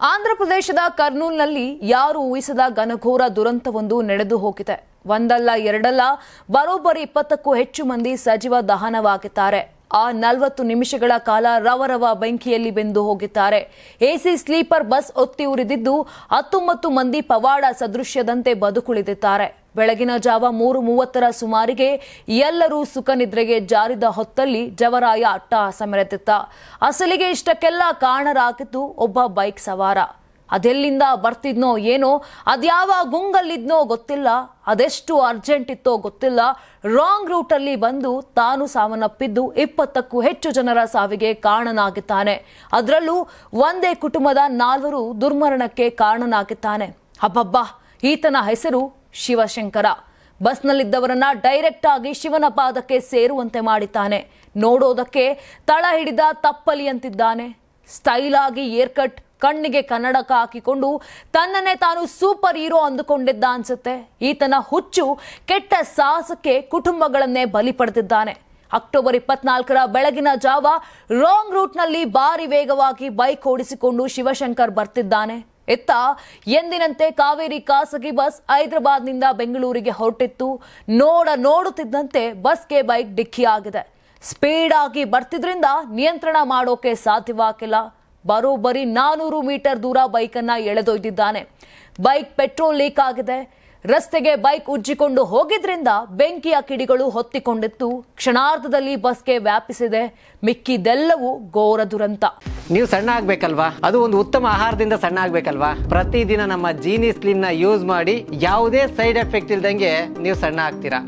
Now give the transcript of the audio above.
ಆಂಧ್ರ ಪ್ರದೇಶದ ಕರ್ನೂಲ್ನಲ್ಲಿ ಯಾರು ಊಹಿಸದ ಘನಘೋರ ದುರಂತವೊಂದು ನಡೆದು ಹೋಗಿದೆ. ಒಂದಲ್ಲ, ಎರಡಲ್ಲ, ಬರೋಬ್ಬರಿ ಇಪ್ಪತ್ತಕ್ಕೂ ಹೆಚ್ಚು ಮಂದಿ ಸಜೀವ ದಹನವಾಗಿದ್ದಾರೆ. ಆ ನಲವತ್ತು ನಿಮಿಷಗಳ ಕಾಲ ರವರವ ಬೆಂಕಿಯಲ್ಲಿ ಬೆಂದು ಹೋಗಿದ್ದಾರೆ. ಎಸಿ ಸ್ಲೀಪರ್ ಬಸ್ ಒತ್ತಿ ಉರಿದಿದ್ದು ಹತ್ತೊಂಬತ್ತು ಮಂದಿ ಪವಾಡ ಸದೃಶ್ಯದಂತೆ ಬದುಕುಳಿದಿದ್ದಾರೆ. ಬೆಳಗಿನ ಜಾವ ಮೂರು ಮೂವತ್ತರ ಸುಮಾರಿಗೆ ಎಲ್ಲರೂ ಸುಖ ನಿದ್ರೆಗೆ ಜಾರಿದ ಹೊತ್ತಲ್ಲಿ ಜವರಾಯ ಅಟ್ಟಹಾಸ ಮೆರೆದಿತ್ತ ಅಸಲಿಗೆ ಇಷ್ಟಕ್ಕೆಲ್ಲ ಕಾರಣರಾಗಿದ್ದು ಒಬ್ಬ ಬೈಕ್ ಸವಾರ. ಅದೆಲ್ಲಿಂದ ಬರ್ತಿದ್ನೋ ಏನೋ, ಅದ್ಯಾವ ಗುಂಗಲ್ಲಿದ್ನೋ ಗೊತ್ತಿಲ್ಲ. ಅದೆಷ್ಟು ಅರ್ಜೆಂಟ್ ಇತ್ತೋ ಗೊತ್ತಿಲ್ಲ. ರಾಂಗ್ ರೂಟಲ್ಲಿ ಬಂದು ತಾನು ಸಾವನ್ನಪ್ಪಿದ್ದು ಇಪ್ಪತ್ತಕ್ಕೂ ಹೆಚ್ಚು ಜನರ ಸಾವಿಗೆ ಕಾರಣನಾಗಿದ್ದಾನೆ. ಅದರಲ್ಲೂ ಒಂದೇ ಕುಟುಂಬದ ನಾಲ್ವರು ದುರ್ಮರಣಕ್ಕೆ ಕಾರಣನಾಗಿದ್ದಾನೆ. ಹಬ್ಬಬ್ಬಾ ಈತನ ಹೆಸರು ಶಿವಶಂಕರ. ಬಸ್ನಲ್ಲಿದ್ದವರನ್ನ ಡೈರೆಕ್ಟ್ ಆಗಿ ಶಿವನ ಪಾದಕ್ಕೆ ಸೇರುವಂತೆ ಮಾಡಿದ್ದಾನೆ. ನೋಡೋದಕ್ಕೆ ತಳ ಹಿಡಿದ ತಪ್ಪಲಿಯಂತಿದ್ದಾನೆ ಸ್ಟೈಲ್ ಆಗಿ ಏರ್ ಕಣ್ಣಿಗೆ ಕನ್ನಡಕ ಹಾಕಿಕೊಂಡು ತನ್ನನ್ನೇ ತಾನು ಸೂಪರ್ ಹೀರೋ ಅಂದುಕೊಂಡಿದ್ದ ಅನ್ಸುತ್ತೆ. ಈತನ ಹುಚ್ಚು ಕೆಟ್ಟ ಸಾಹಸಕ್ಕೆ ಕುಟುಂಬಗಳನ್ನೇ ಬಲಿ ಪಡೆದಿದ್ದಾನೆ. ಅಕ್ಟೋಬರ್ ಇಪ್ಪತ್ನಾಲ್ಕರ ಬೆಳಗಿನ ಜಾವ ರಾಂಗ್ ರೂಟ್ನಲ್ಲಿ ಭಾರಿ ವೇಗವಾಗಿ ಬೈಕ್ ಓಡಿಸಿಕೊಂಡು ಶಿವಶಂಕರ್ ಬರ್ತಿದ್ದಾನೆ. ಇತ್ತ ಎಂದಿನಂತೆ ಕಾವೇರಿ ಖಾಸಗಿ ಬಸ್ ಹೈದರಾಬಾದ್ನಿಂದ ಬೆಂಗಳೂರಿಗೆ ಹೊರಟಿತ್ತು. ನೋಡ ನೋಡುತ್ತಿದ್ದಂತೆ ಬಸ್ಗೆ ಬೈಕ್ ಡಿಕ್ಕಿಯಾಗಿದೆ. ಸ್ಪೀಡ್ ಆಗಿ ಬರ್ತಿದ್ರಿಂದ ನಿಯಂತ್ರಣ ಮಾಡೋಕೆ ಸಾಧ್ಯವಾಗಿಲ್ಲ ಬರೋಬ್ಬರಿ ನಾನೂರು ಮೀಟರ್ ದೂರ ಬೈಕನ್ನು ಎಳೆದೊಯ್ದಿದ್ದಾನೆ. ಬೈಕ್ ಪೆಟ್ರೋಲ್ ಲೀಕ್ ಆಗಿದೆ. ರಸ್ತೆಗೆ ಬೈಕ್ ಉಜ್ಜಿಕೊಂಡು ಹೋಗಿದ್ರಿಂದ ಬೆಂಕಿಯ ಕಿಡಿಗಳು ಹೊತ್ತಿಕೊಂಡಿತ್ತು. ಕ್ಷಣಾರ್ಧದಲ್ಲಿ ಬಸ್ಗೆ ವ್ಯಾಪಿಸಿದೆ. ಮಿಕ್ಕಿದೆಲ್ಲವೂ ಘೋರ ದುರಂತ. ನೀವು ಸಣ್ಣ ಆಗ್ಬೇಕಲ್ವಾ? ಅದು ಒಂದು ಉತ್ತಮ ಆಹಾರದಿಂದ ಸಣ್ಣ ಆಗ್ಬೇಕಲ್ವಾ? ಪ್ರತಿದಿನ ನಮ್ಮ ಜೀನಿ ಸ್ಲಿಮ್ನ ಯೂಸ್ ಮಾಡಿ ಯಾವುದೇ ಸೈಡ್ ಎಫೆಕ್ಟ್ ಇಲ್ದಂಗೆ ನೀವು ಸಣ್ಣ ಆಗ್ತೀರಾ?